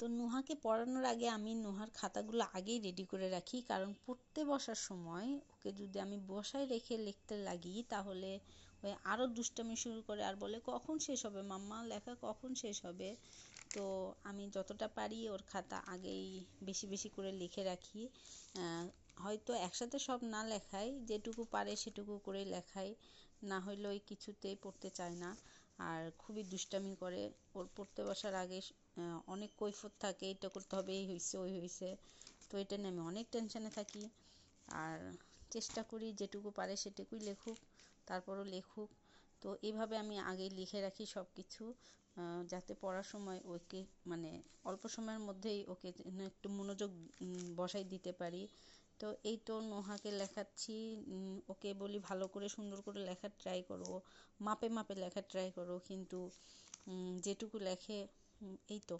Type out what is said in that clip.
তো নুহাকে পড়ানোর আগে আমি নুহার খাতাগুলো আগেই রেডি করে রাখি। কারণ পড়তে বসার সময় ওকে যদি আমি বসায় রেখে লিখতে লাগি, তাহলে ওই আরও দুষ্টামি শুরু করে আর বলে, কখন শেষ হবে মাম্মা? লেখা কখন শেষ হবে? তো আমি যতটা পারি ওর খাতা আগেই বেশি বেশি করে লিখে রাখি। হয়তো একসাথে সব না লেখাই যেটুকু পারে সেটুকু করে লেখাই না হইলে ওই কিছুতেই পড়তে চায় না। আর খুবই দুষ্টামি করে। ওর পড়তে বসার আগে অনেক কৈফত থাকে এটা করতে হবে, এই হয়েছে ওই হয়েছে তো এটা নিয়ে আমি অনেক টেনশানে থাকি। আর চেষ্টা করি যেটুকু পারে সেটুকুই লেখুক, তারপরও লেখুক। তো এভাবে আমি আগে লিখে রাখি সব কিছু যাতে পড়ার সময় ওকে মানে অল্প সময়ের মধ্যেই ওকে একটু মনোযোগ বসাই দিতে পারি। তো এই তো নোহাকে লেখাচ্ছি ওকে বলি ভালো করে সুন্দর করে লেখার ট্রাই করো, মাপে মাপে লেখার ট্রাই করো, কিন্তু যেটুকু লেখে এই তো।